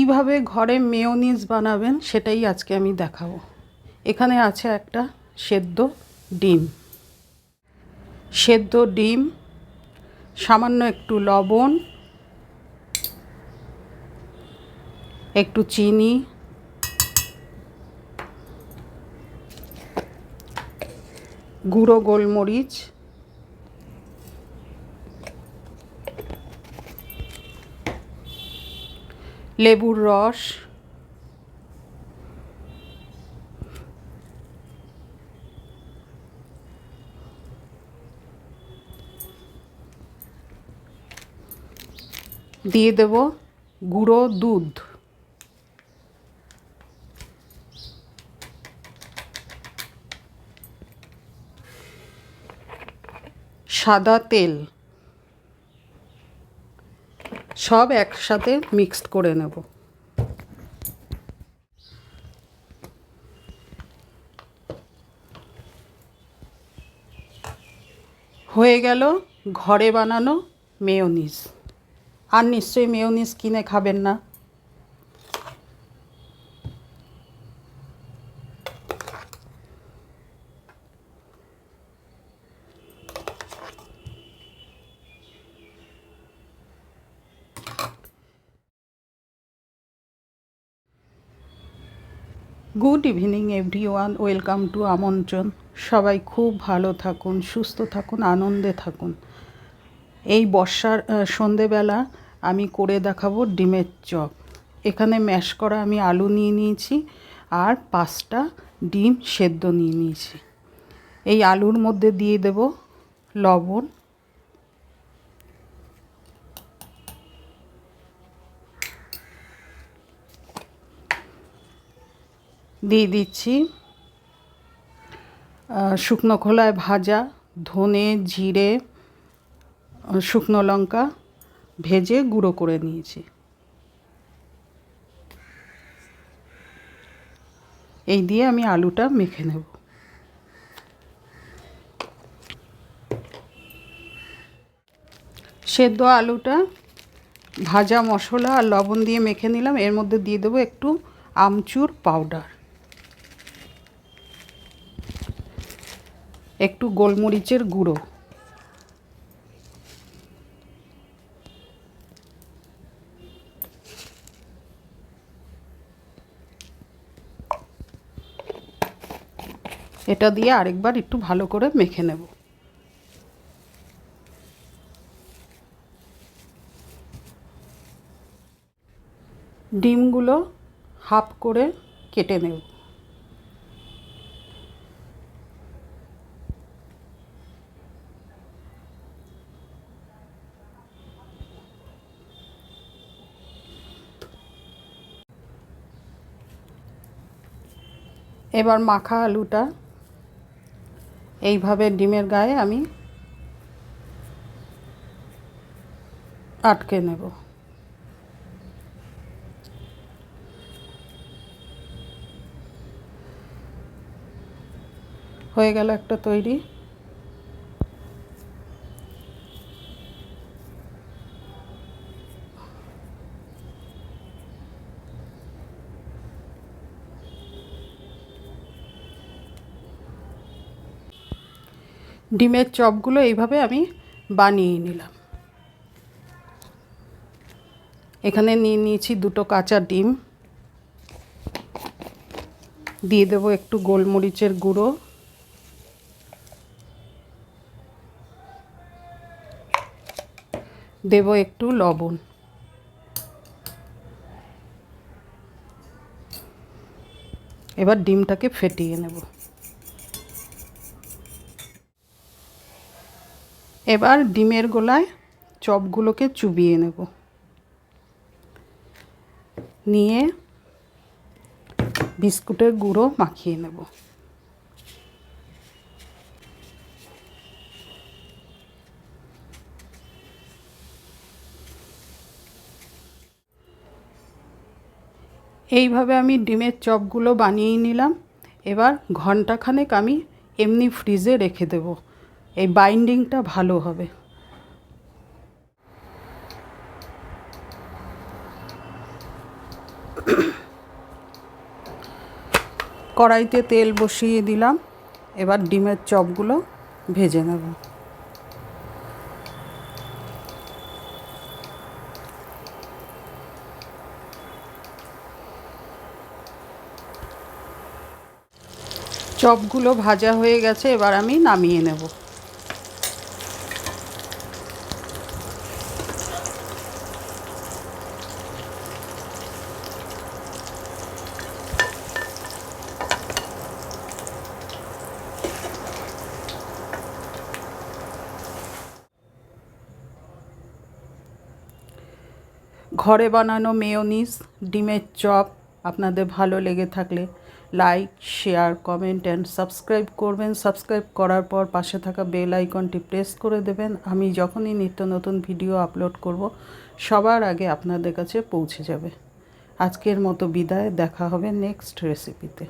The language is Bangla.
কীভাবে ঘরে মেয়োনিজ বানাবেন সেটাই আজকে আমি দেখাবো। এখানে আছে একটা সেদ্ধ ডিম। সেদ্ধ ডিম, সামান্য একটু লবণ, একটু চিনি, গুঁড়ো গোলমরিচ লেবুর রস। দিয়ে দেব গুঁড়ো দুধ। সাদা তেল। সব একসাথে মিক্সড করে নেব। হয়ে গেল ঘরে বানানো মেয়োনিজ। আর নিশ্চয়ই মেয়োনিজ কিনে খাবেন না। Good evening everyone welcome to Amantran. সবাই খুব ভালো থাকুন, সুস্থ থাকুন, আনন্দে থাকুন। এই বর্ষার সন্ধেবেলা আমি করে দেখাবো ডিমের চপ। এখানে ম্যাশ করা আমি আলু নিয়ে নিয়েছি আর পাঁচটা ডিম সেদ্ধ নিয়ে নিয়েছি। এই আলুর মধ্যে দিয়ে দেব লবণ দিয়ে দিচ্ছি। শুকনো খোলায় ভাজা, ধনে, জিরে শুকনো লঙ্কা ভেজে গুঁড়ো করে নিয়েছি। এই দিয়ে আমি আলুটা মেখে নেব। সেদ্ধ আলুটা, ভাজা মশলা আর লবণ দিয়ে মেখে নিলাম। এর মধ্যে দিয়ে দেবো একটু আমচুর পাউডার। একটু গোলমরিচের গুঁড়ো। এটা দিয়ে আরেকবার একটু ভালো করে মেখে নেব। ডিমগুলো হাফ করে কেটে নেব। এবার মাখা আলুটা এইভাবে ডিমের গায়ে আমি আটকে নেব। হয়ে গেল একটা তৈরি। ডিমের চপগুলো এইভাবে আমি বানিয়ে নিলাম। এখানে নিয়ে নিয়েছি দুটো কাঁচা ডিম। দিয়ে দেবো একটু গোলমরিচের গুঁড়ো। দেব একটু লবণ। এবার ডিমটাকে ফেটিয়ে নেব। এবার ডিমের গোলায় চপগুলোকে চুবিয়ে নেব। নিয়ে বিস্কুটের গুঁড়ো মাখিয়ে নেব। এইভাবে আমি ডিমের চপগুলো বানিয়ে নিলাম। এবার ঘন্টাখানেক আমি এমনি ফ্রিজে রেখে দেব। এই বাইন্ডিংটা ভালো হবে। কড়াইতে তেল বসিয়ে দিলাম, এবার ডিমের চপগুলো ভেজে নেব। চপগুলো ভাজা হয়ে গেছে, এবার আমি নামিয়ে নেব। ঘরে বানানো মেয়োনিজ, ডিমের চপ আপনাদের ভালো লেগে থাকলে like, share, comment and subscribe করবেন। সাবস্ক্রাইব করার পর পাশে থাকা বেল আইকনটি প্রেস করে দেবেন। আমি যখনই নিত্য নতুন ভিডিও আপলোড করব, সবার আগে আপনাদের কাছে পৌঁছে যাবে। আজকের মতো বিদায়, দেখা হবে নেক্সট রেসিপিতে